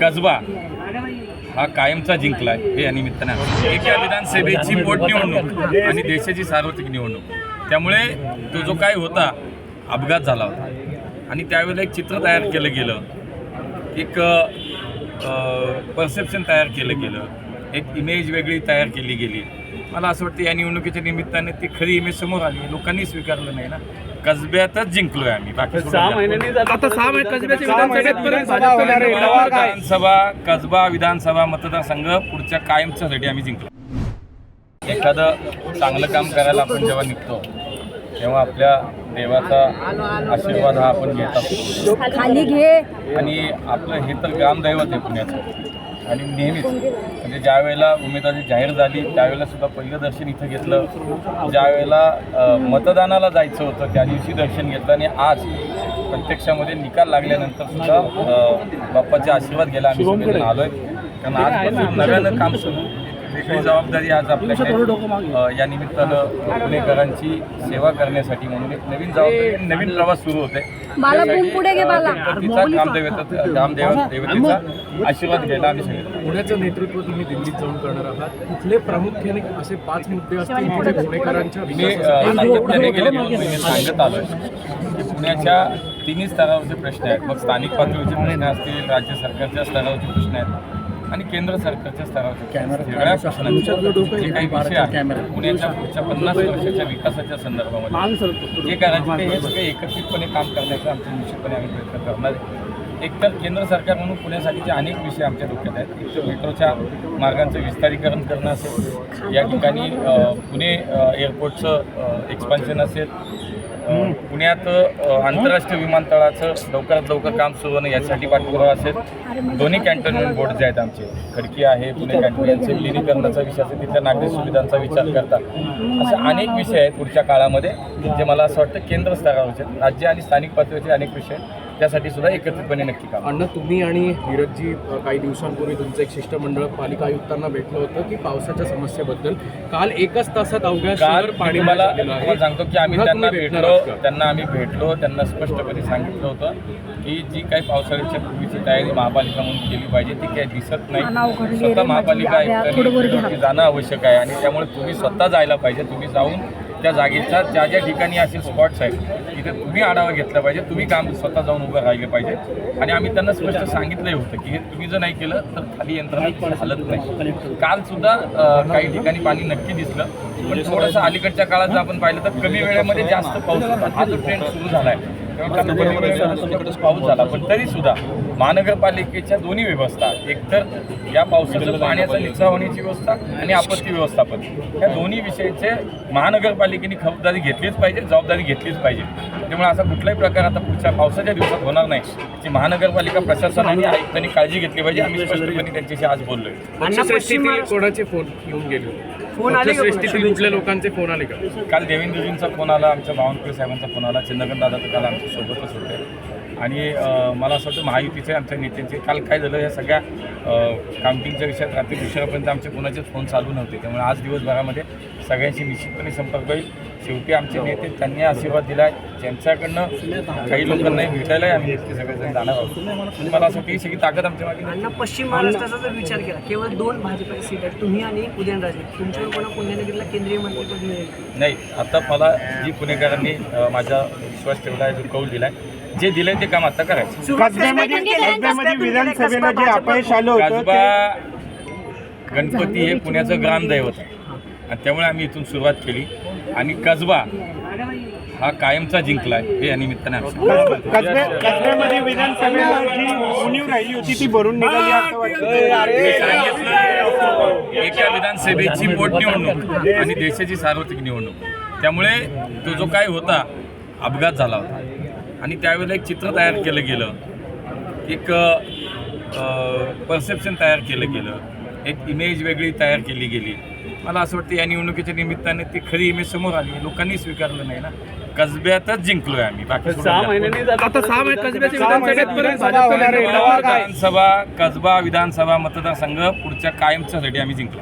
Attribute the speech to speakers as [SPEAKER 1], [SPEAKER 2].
[SPEAKER 1] कसबा हा कायमचा जिंकलाय हे या निमित्तानं. एका विधानसभेची पोटनिवडणूक आणि देशाची सार्वत्रिक निवडणूक. त्यामुळे तो जो काय होता अपघात झाला होता. आणि त्यावेळेला एक चित्र तयार केलं गेलं. एक परसेप्शन तयार केलं गेलं. एक इमेज वेगळी तयार केली गेली. मला असं वाटतं या निवडणुकीच्या निमित्ताने ती खरी इमेज समोर आली लोकांनी स्वीकारलं नाही ना. कसब्यातच जिंकलोय आम्ही. बाकी
[SPEAKER 2] विधानसभा
[SPEAKER 1] कसबा विधानसभा मतदारसंघ पुढच्या कायमच्यासाठी आम्ही जिंकलो. एखादं चांगलं काम करायला आपण जेव्हा निघतो तेव्हा आपल्या देवाचा आशीर्वाद हा आपण घेत असतो.
[SPEAKER 3] खाली घे.
[SPEAKER 1] आणि आपलं हे तर ग्रामदैवत आहे पुण्याचं. आणि नेहमीच म्हणजे ज्या वेळेला उमेदवारी जाहीर झाली त्यावेळेला सुद्धा पहिलं दर्शन इथं घेतलं. ज्या वेळेला मतदानाला जायचं होतं त्या दिवशी दर्शन घेतलं आणि आज प्रत्यक्षामध्ये निकाल लागल्यानंतर सुद्धा बाप्पाचे आशीर्वाद घ्यायला आम्ही सगळेजण आहे कारण आजपासून नव्यानं काम सुरू. वेगळी जबाबदारी आज आपल्याकडे या निमित्तानं पुणेकरांची सेवा करण्यासाठी म्हणून एक नवीन जबाबदारी नवीन प्रवास सुरू होते
[SPEAKER 3] पुढे.
[SPEAKER 1] गणपतीचा ग्रामदेवता ग्रामदेव देवतेचा आशीर्वाद घ्यायला आम्ही सगळे
[SPEAKER 2] पुण्याचं नेतृत्व तुम्ही दिल्लीत जाऊन करणार आहात. कुठले प्रामुख्याने असे पाच मुद्दे असतील जे पुणेकरांच्या
[SPEAKER 1] मी गेले दोन महिने सांगत आलोय. की पुण्याच्या तिन्ही स्तरावरचे प्रश्न आहेत. मग स्थानिक पातळीवरचे प्रश्न असतील राज्य सरकारच्या स्तरावरचे प्रश्न आहेत. आणि केंद्र सरकारच्या जे काही विषय पुण्याच्या पुढच्या पन्नास वर्षाच्या विकासाच्या संदर्भामध्ये. जे करायचे ते हे सगळे एकत्रितपणे काम करण्याचा आमचे निश्चितपणे आम्ही प्रयत्न करणार. एकतर केंद्र सरकार म्हणून पुण्यासाठीचे अनेक विषय आमच्या डोक्यात आहेत एक तर मेट्रोच्या मार्गांचं विस्तारीकरण करणं असेल. या ठिकाणी पुणे एअरपोर्टचं एक्सपान्शन असेल. पुण्यात आंतरराष्ट्रीय विमानतळाचं लवकरात लवकर काम सुरू होणं यासाठी पाठपुरावा असेल. दोन्ही कॅन्टोन्मेंट बोर्ड जे आहेत आमचे खडकी आहे पुणे कॅन्टोन विलिनीकरणाचा विषय असेल तिथल्या नागरिक सुविधांचा विचार करता. असे अनेक विषय आहेत पुढच्या काळामध्ये जे मला असं वाटतं केंद्र स्तरावरचे राज्य आणि स्थानिक पातळीचे अनेक विषय आहेत. त्यासाठी सुद्धा एकत्रितपणे नक्की काम
[SPEAKER 2] अण्णा तुम्ही आणि नीरजजी काही दिवसांपूर्वी तुमचं एक शिष्टमंडळ पालिका आयुक्तांना भेटलं होतं की पावसाच्या समस्येबद्दल काल एकच तासात अवघ्या पाणी
[SPEAKER 1] मला सांगतो की आम्ही त्यांना भेटलो? त्यांना आम्ही भेटलो त्यांना स्पष्टपणे सांगितलं होतं की जी काही पावसाळ्याच्या पूर्वीची तयारी महापालिका म्हणून केली पाहिजे ती काही दिसत नाही स्वतः महापालिका आयुक्तांनी. तिथे जाणं आवश्यक आहे आणि त्यामुळे तुम्ही स्वतः जायला पाहिजे तुम्ही जाऊन त्या जागेच्या ज्या ज्या ठिकाणी असे स्पॉट्स आहेत तिथे तुम्ही आढावा घेतला पाहिजे. तुम्ही काम स्वतः जाऊन उभं राहिले पाहिजे. आणि आम्ही त्यांना स्पष्ट सांगितलंही होतं की तुम्ही जर नाही केलं तर खाली यंत्रणा हलत नाही. काल सुद्धा काही ठिकाणी पाणी नक्की दिसलं. पण थोडंसं अलीकडच्या काळात जर आपण पाहिलं तर कमी वेळेमध्ये जास्त पाऊस हा जो ट्रेंड सुरू झाला आहे पाऊस झाला पण तरी सुद्धा महानगरपालिकेच्या दोन्ही व्यवस्था एकतर या पावसाचं पाण्याचा निचरा होण्याची व्यवस्था आणि आपत्ती व्यवस्थापन या दोन्ही विषयाचे महानगरपालिकेने खबरदारी घेतलीच पाहिजे जबाबदारी घेतलीच पाहिजे. त्यामुळे असा कुठलाही प्रकार आता पुढच्या पावसाच्या दिवसात होणार नाही. याची महानगरपालिका प्रशासन आणि आयुक्तांनी काळजी घेतली पाहिजे. आम्ही स्पष्टपणे त्यांच्याशी आज बोललोय.
[SPEAKER 2] कोणाचे फोन येऊन गेले? फोन आले श्रेष्ठीतील कुठल्या लोकांचे फोन आले का?
[SPEAKER 1] काल देवेंद्रजींचा फोन आला आमच्या बावनकुळे साहेबांचा फोन आला चंद्रकांत दादा तर काल आमच्या सोबतच होते. आणि मला असं वाटतं महायुतीचे आमच्या नेत्यांचे काल काय झालं या सगळ्या काउंटिंगच्या विषयात रात्री उशिरापर्यंत आमचे कोणाचेच फोन चालू नव्हते. त्यामुळे आज दिवसभरामध्ये सगळ्यांशी निश्चितपणे संपर्क होईल. शेवटी आमचे नेते त्यांनी आशीर्वाद दिला आहे ज्यांच्याकडनं काही लोकांनाही भेटायलाही आम्ही ते सगळेजण जाणार आहोत. मला असं वाटतं ही सगळी ताकद आमच्या मागे
[SPEAKER 4] पश्चिम महाराष्ट्राचा जर विचार केला केवळ दोन भाजपचे सीट आहेत तुम्ही आणि उदयनराजे तुमच्यावर कोणा पुण्यनगरीला केंद्रीय मंत्रिपद मिळेल?
[SPEAKER 1] नाही आता मला जी पुणेकरांनी माझा विश्वास ठेवला आहे जो कौल दिला आहे जे दिलंय ते काम आता करायचं.
[SPEAKER 3] कसब्यामध्ये कसब्यामध्ये
[SPEAKER 4] विधानसभेला जे अपयश आलं
[SPEAKER 1] कसबा गणपती हे पुण्याचं ग्रामदैवत आहे. आणि त्यामुळे आम्ही इथून सुरुवात केली. आणि कसबा हा कायमचा जिंकला आहे हे या निमित्ताने आम्ही सांगतो.
[SPEAKER 5] कसब्यामध्ये विधानसभेला जी उणीव राहिली होती ती भरून निघाली असं वाटतं.
[SPEAKER 1] मी सांगितलं एका विधानसभेची पोटनिवडणूक आणि देशाची सार्वत्रिक निवडणूक. त्यामुळे तो जो काय होता अपघात झाला होता. आणि त्यावेळेला एक चित्र तयार केलं गेलं. एक परसेप्शन तयार केलं गेलं. एक इमेज वेगळी तयार केली गेली. मला असं वाटतं या निवडणुकीच्या निमित्ताने ती खरी इमेज समोर आली. लोकांनी स्वीकारलं नाही ना. कसब्यातच जिंकलोय आम्ही. बाकी? विधानसभा कसबा विधानसभा मतदारसंघ पुढच्या कायमच्यासाठी आम्ही जिंकलो